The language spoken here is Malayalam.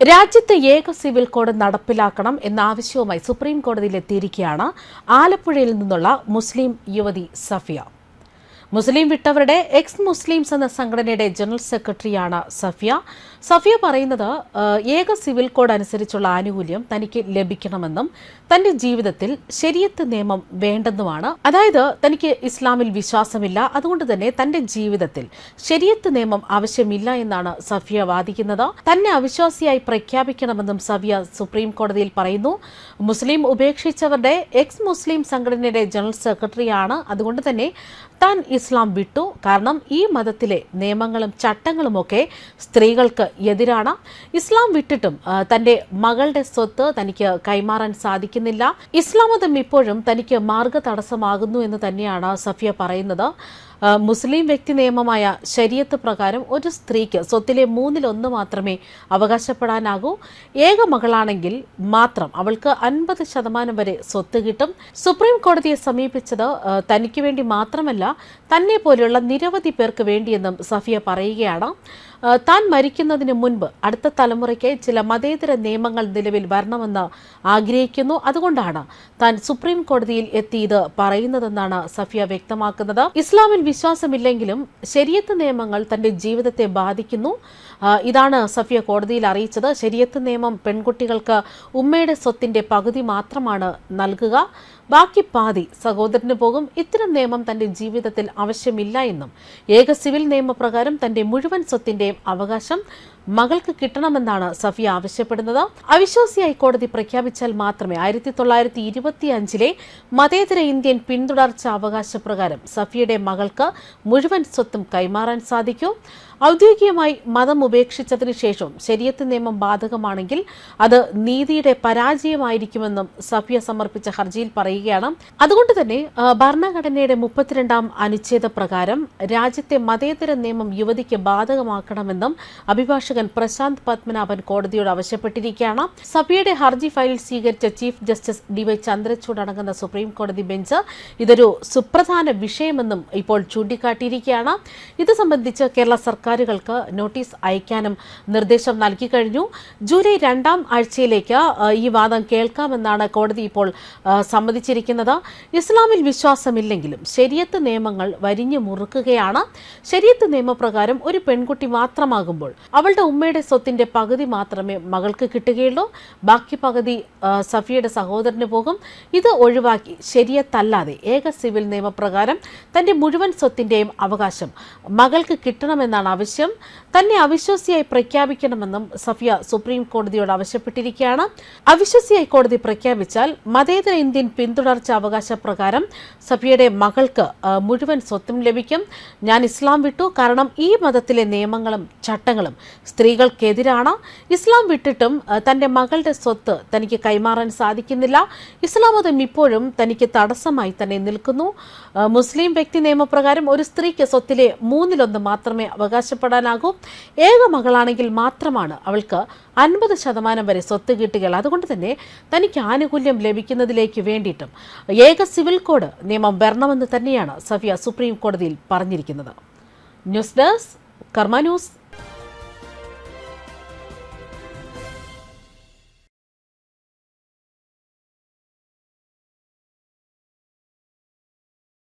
രാജ്യത്ത് ഏക സിവിൽ കോഡ് നടപ്പിലാക്കണം എന്ന ആവശ്യവുമായി സുപ്രീം കോടതിയിൽ എത്തിയിരിക്കുകയാണ് ആലപ്പുഴയിൽ നിന്നുള്ള മുസ്ലിം യുവതി സഫിയ. മുസ്ലിം വിട്ടവരുടെ എക്സ് മുസ്ലിംസ് എന്ന സംഘടനയുടെ ജനറൽ സെക്രട്ടറിയാണ് സഫിയ. സഫിയ പറയുന്നത് ഏക സിവിൽ കോഡ് അനുസരിച്ചുള്ള ആനുകൂല്യം തനിക്ക് ലഭിക്കണമെന്നും തന്റെ ജീവിതത്തിൽ ശരിയത്ത് നിയമം വേണ്ടെന്നുമാണ്. അതായത് തനിക്ക് ഇസ്ലാമിൽ വിശ്വാസമില്ല അതുകൊണ്ട് തന്നെ തന്റെ ജീവിതത്തിൽ ശരിയത്ത് നിയമം ആവശ്യമില്ല എന്നാണ് സഫിയ വാദിക്കുന്നത്. തന്നെ അവിശ്വാസിയായി പ്രഖ്യാപിക്കണമെന്നും സഫിയ സുപ്രീം കോടതിയിൽ പറയുന്നു. മുസ്ലിം ഉപേക്ഷിച്ചവരുടെ എക്സ് മുസ്ലിം സംഘടനയുടെ ജനറൽ സെക്രട്ടറിയാണ്. അതുകൊണ്ട് തന്നെ താൻ ഇസ്ലാം വിട്ടു. കാരണം ഈ മതത്തിലെ നിയമങ്ങളും ചട്ടങ്ങളുമൊക്കെ സ്ത്രീകൾക്ക് എതിരാണ്. ഇസ്ലാം വിട്ടിട്ടും തന്റെ മകളുടെ സ്വത്ത് തനിക്ക് കൈമാറാൻ സാധിക്കുന്നില്ല. ഇസ്ലാം മതം ഇപ്പോഴും തനിക്ക് മാർഗ തടസ്സമാകുന്നു എന്ന് തന്നെയാണ് സഫിയ പറയുന്നത്. മുസ്ലിം വ്യക്തി നിയമമായ ശരീരത്ത് പ്രകാരം ഒരു സ്ത്രീക്ക് സ്വത്തിലെ മൂന്നിലൊന്ന് മാത്രമേ അവകാശപ്പെടാനാകൂ. ഏക മകളാണെങ്കിൽ മാത്രം അവൾക്ക് അൻപത് ശതമാനം വരെ സ്വത്ത് കിട്ടും. സുപ്രീം കോടതിയെ സമീപിച്ചത് തനിക്ക് വേണ്ടി മാത്രമല്ല തന്നെ പോലെയുള്ള നിരവധി പേർക്ക് വേണ്ടിയെന്നും സഫിയ പറയുകയാണ്. താൻ മരിക്കുന്നതിന് മുൻപ് അടുത്ത തലമുറയ്ക്ക് ചില മതേതര നിയമങ്ങൾ നിലവിൽ വരണമെന്ന് ആഗ്രഹിക്കുന്നു. അതുകൊണ്ടാണ് താൻ സുപ്രീം കോടതിയിൽ എത്തി ഇത് പറയുന്നതെന്നാണ് സഫിയ വ്യക്തമാക്കുന്നത്. ഇസ്ലാമിൽ വിശ്വാസമില്ലെങ്കിലും ശരിയത്ത് നിയമങ്ങൾ തന്റെ ജീവിതത്തെ ബാധിക്കുന്നു. ഇതാണ് സഫിയ കോടതിയിൽ അറിയിച്ചത്. ശരിയത്ത് നിയമം പെൺകുട്ടികൾക്ക് ഉമ്മയുടെ സ്വത്തിന്റെ പകുതി മാത്രമാണ് നൽകുക. ബാക്കി പാതി സഹോദരന് പോകും. ഇത്തരം നിയമം തന്റെ ജീവിതത്തിൽ ആവശ്യമില്ല എന്നും. ഏക സിവിൽ നിയമപ്രകാരം തന്റെ മുഴുവൻ സ്വത്തിന്റെയും അവകാശം മകൾക്ക് കിട്ടണമെന്നാണ് സഫിയ ആവശ്യപ്പെടുന്നത്. അവിശ്വാസിയായി കോടതി പ്രഖ്യാപിച്ചാൽ മാത്രമേ ആയിരത്തി തൊള്ളായിരത്തി ഇരുപത്തി അഞ്ചിലെ മതേതര ഇന്ത്യൻ പിന്തുടർച്ച അവകാശ പ്രകാരം സഫിയയുടെ മകൾക്ക് മുഴുവൻ സ്വത്തും കൈമാറാൻ സാധിക്കൂ. ഔദ്യോഗികമായി മതം ഉപേക്ഷിച്ചതിനു ശേഷം ശരിയത്ത് നിയമം ബാധകമാണെങ്കിൽ അത് നീതിയുടെ പരാജയമായിരിക്കുമെന്നും സഫിയ സമർപ്പിച്ച ഹർജിയിൽ പറയുകയാണ്. അതുകൊണ്ട് തന്നെ ഭരണഘടനയുടെ മുപ്പത്തിരണ്ടാം അനുച്ഛേദ പ്രകാരം രാജ്യത്തെ മതേതര നിയമം യുവതിക്ക് ബാധകമാക്കണമെന്നും അഭിഭാഷകൻ പ്രശാന്ത് പത്മനാഭൻ കോടതിയോട് ആവശ്യപ്പെട്ടിരിക്കുകയാണ്. സഭയുടെ ഹർജി ഫയൽ സ്വീകരിച്ച ചീഫ് ജസ്റ്റിസ് ഡിവൈ ചന്ദ്രചൂഡ് അടങ്ങുന്ന സുപ്രീം കോടതി ബെഞ്ച് ഇതൊരു സുപ്രധാന വിഷയമെന്നും ഇപ്പോൾ ചൂണ്ടിക്കാട്ടിയിരിക്കുകയാണ്. ഇത് സംബന്ധിച്ച് കേരള സർക്കാരുകൾക്ക് നോട്ടീസ് അയക്കാനും നിർദ്ദേശം നൽകി കഴിഞ്ഞു. ജൂലൈ രണ്ടാം ആഴ്ചയിലേക്ക് ഈ വാദം കേൾക്കാമെന്നാണ് കോടതി ഇപ്പോൾ സമ്മതിച്ചിരിക്കുന്നത്. ഇസ്ലാമിൽ വിശ്വാസമില്ലെങ്കിലും ശരിയത്ത് നിയമങ്ങൾ വരിഞ്ഞു മുറുക്കുകയാണ്. ശരിയത്ത് നിയമപ്രകാരം ഒരു പെൺകുട്ടി മാത്രമാകുമ്പോൾ അവളുടെ ഉമ്മയുടെ സ്വത്തിന്റെ പകുതി മാത്രമേ മകൾക്ക് കിട്ടുകയുള്ളൂ. ബാക്കി പകുതി സഫിയയുടെ സഹോദരന് പോകും. ഇത് ഒഴിവാക്കി ശരിയത്തല്ലാതെ ഏക സിവിൽ നിയമപ്രകാരം തന്റെ മുഴുവൻ സ്വത്തിന്റെയും അവകാശം മകൾക്ക് കിട്ടണമെന്നാണ് ആവശ്യം. തന്നെ അവിശ്വാസിയായി പ്രഖ്യാപിക്കണമെന്നും സഫിയ സുപ്രീം കോടതിയോട് ആവശ്യപ്പെട്ടിരിക്കുകയാണ്. അവിശ്വാസിയായി കോടതി പ്രഖ്യാപിച്ചാൽ മതേതര ഇന്ത്യൻ പിന്തുടർച്ച അവകാശ പ്രകാരം സഫിയയുടെ മകൾക്ക് മുഴുവൻ സ്വത്തും ലഭിക്കും. ഞാൻ ഇസ്ലാം വിട്ടു. കാരണം ഈ മതത്തിലെ നിയമങ്ങളും ചട്ടങ്ങളും സ്ത്രീകൾക്കെതിരാണ് ഇസ്ലാം വിട്ടിട്ടും തന്റെ മകളുടെ സ്വത്ത് തനിക്ക് കൈമാറാൻ സാധിക്കുന്നില്ല. ഇസ്ലാം മതം ഇപ്പോഴും തനിക്ക് തടസ്സമായി തന്നെ നിൽക്കുന്നു. മുസ്ലിം വ്യക്തി നിയമപ്രകാരം ഒരു സ്ത്രീക്ക് സ്വത്തിലെ മൂന്നിലൊന്ന് മാത്രമേ അവകാശപ്പെടാനാകൂ. ഏക മകളാണെങ്കിൽ മാത്രമാണ് അവൾക്ക് അൻപത് ശതമാനം വരെ സ്വത്ത് കിട്ടുകയുള്ളൂ. അതുകൊണ്ട് തന്നെ തനിക്ക് ആനുകൂല്യം ലഭിക്കുന്നതിലേക്ക് വേണ്ടിയിട്ടും ഏക സിവിൽ കോഡ് നിയമം വരണമെന്ന് തന്നെയാണ് സഫിയ സുപ്രീം കോടതിയിൽ പറഞ്ഞിരിക്കുന്നത്. News desk Karma news.